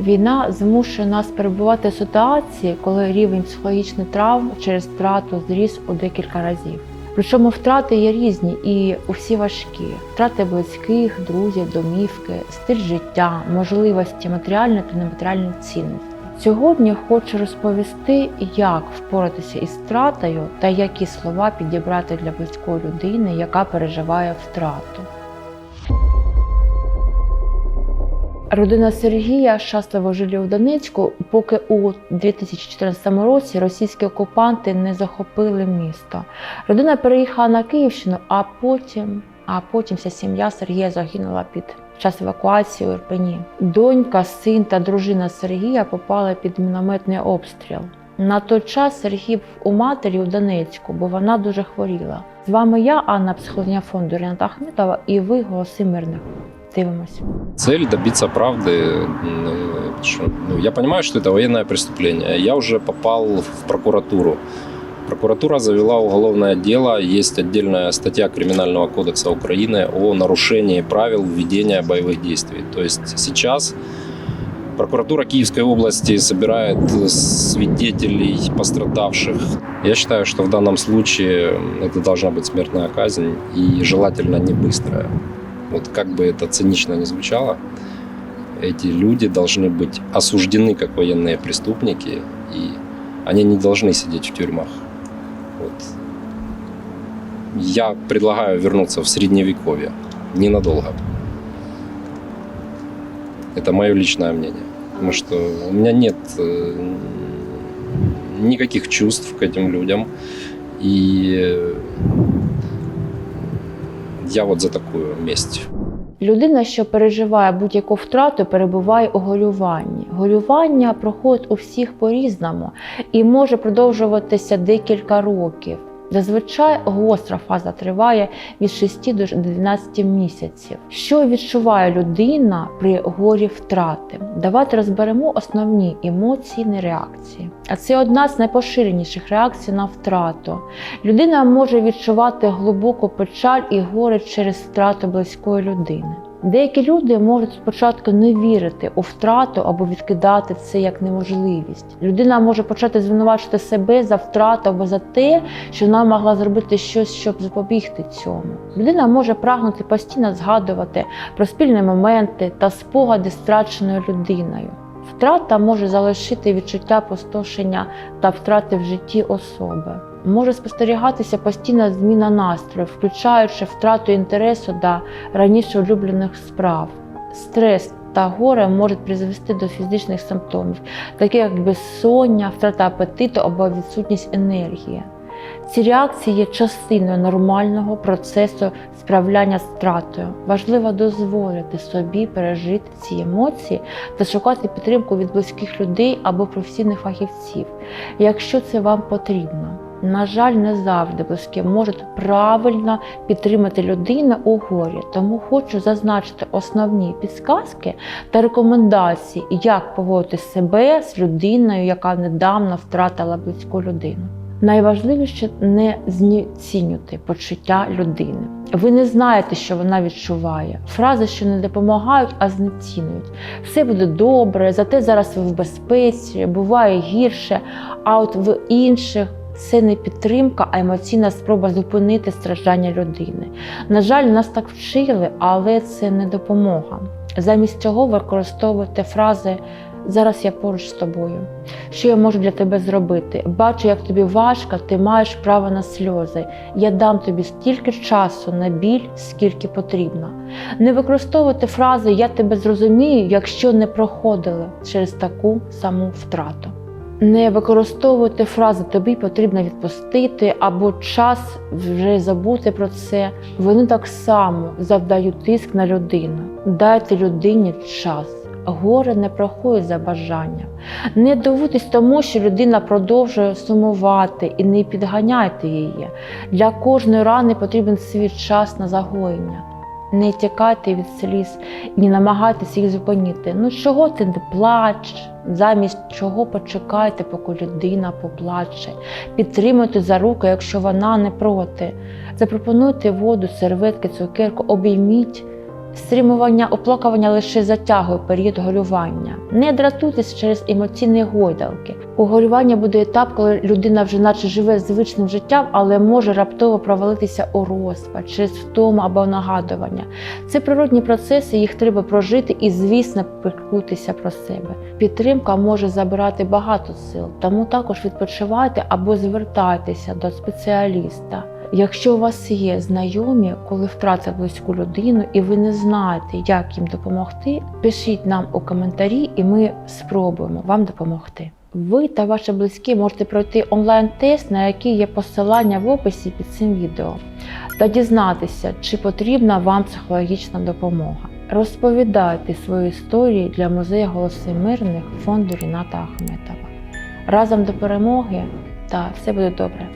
Війна змушує нас перебувати в ситуації, коли рівень психологічних травм через втрату зріс у декілька разів. Причому втрати є різні і усі важкі: втрати близьких, друзів, домівки, стиль життя, можливості матеріальної та нематеріальної цінності. Сьогодні хочу розповісти, як впоратися із втратою та які слова підібрати для близької людини, яка переживає втрату. Родина Сергія щасливо жили у Донецьку, поки у 2014 році російські окупанти не захопили місто. Родина переїхала на Київщину, а потім, а потім вся сім'я Сергія загинула під час евакуації у Ірпені. Донька, син та дружина Сергія попали під мінометний обстріл. На той час Сергій був у матері у Донецьку, бо вона дуже хворіла. З вами я, Анна, психологиня фонду Ріната Ахметова, і ви голоси мирних. Дивимось. Цель добиться правды. м, э, что, ну, я понимаю, что это военное преступление. Я уже попал в прокуратуру. Прокуратура завела уголовное дело. Есть отдельная статья Криминального кодекса Украины о нарушении правил введения боевых действий. То есть сейчас прокуратура Киевской области собирает э, свидетелей пострадавших. Я считаю, что в данном случае это должна быть смертная казнь и желательно не быстрая. Вот как бы это цинично ни звучало, эти люди должны быть осуждены как военные преступники, и они не должны сидеть в тюрьмах. Вот. Я предлагаю вернуться в средневековье ненадолго. Это мое личное мнение. Потому что у меня нет э, никаких чувств к этим людям. И э, я от за такою місць. Людина, що переживає будь-яку втрату, перебуває у горюванні. Горювання проходить у всіх по-різному і може продовжуватися декілька років. Зазвичай гостра фаза триває від 6 до 12 місяців. Що відчуває людина при горі втрати? Давайте розберемо основні емоційні реакції. А це одна з найпоширеніших реакцій на втрату. Людина може відчувати глибоку печаль і горе через втрату близької людини. Деякі люди можуть спочатку не вірити у втрату або відкидати це як неможливість. Людина може почати звинувачувати себе за втрату або за те, що вона могла зробити щось, щоб запобігти цьому. Людина може прагнути постійно згадувати про спільні моменти та спогади з втраченою людиною. Втрата може залишити відчуття пустошення та втрати в житті особи. Може спостерігатися постійна зміна настрою, включаючи втрату інтересу до раніше улюблених справ. Стрес та горе можуть призвести до фізичних симптомів, таких як безсоння, втрата апетиту або відсутність енергії. Ці реакції є частиною нормального процесу справляння з втратою. Важливо дозволити собі пережити ці емоції та шукати підтримку від близьких людей або професійних фахівців, якщо це вам потрібно. На жаль, не завжди близькі можуть правильно підтримати людину у горі, тому хочу зазначити основні підсказки та рекомендації, як поводити себе з людиною, яка недавно втратила близьку людину. Найважливіше не знецінювати почуття людини. Ви не знаєте, що вона відчуває. Фрази, що не допомагають, а знецінюють. Все буде добре, зате зараз ви в безпеці, буває гірше, а от в інших. Це не підтримка, а емоційна спроба зупинити страждання людини. На жаль, нас так вчили, але це не допомога. Замість цього використовуйте фрази Зараз я поруч з тобою. Що я можу для тебе зробити? Бачу, як тобі важко, ти маєш право на сльози. Я дам тобі стільки часу на біль, скільки потрібно. Не використовуйте фрази Я тебе зрозумію, якщо не проходили через таку саму втрату. Не використовуйте фрази тобі потрібно відпустити або час вже забути про це. Вони так само завдають тиск на людину. Дайте людині час. Горе не проходить за бажанням. Не дивуйтесь тому, що людина продовжує сумувати і не підганяйте її. Для кожної рани потрібен свій час на загоєння. Не тікати від сліз і не намагайтеся їх зупинити. Ну чого ти не плачеш? Замість чого почекайте, поки людина поплаче. Підтримуйте за руку, якщо вона не проти. Запропонуйте воду, серветки, цукерку, обійміть Стримування оплакування лише затягує період горювання. Не дратуйтесь через емоційні гойдалки. У горювання буде етап, коли людина вже наче живе звичним життям, але може раптово провалитися у розпад через втому або нагадування. Це природні процеси, їх треба прожити і, звісно, піклутися про себе. Підтримка може забирати багато сил, тому також відпочивайте або звертайтеся до спеціаліста. Якщо у вас є знайомі, коли втратили близьку людину, і ви не знаєте, як їм допомогти, пишіть нам у коментарі, і ми спробуємо вам допомогти. Ви та ваші близькі можете пройти онлайн-тест, на який є посилання в описі під цим відео, та дізнатися, чи потрібна вам психологічна допомога. Розповідайте свої історії для музею голоси мирних фонду Ріната Ахметова. Разом до перемоги та все буде добре.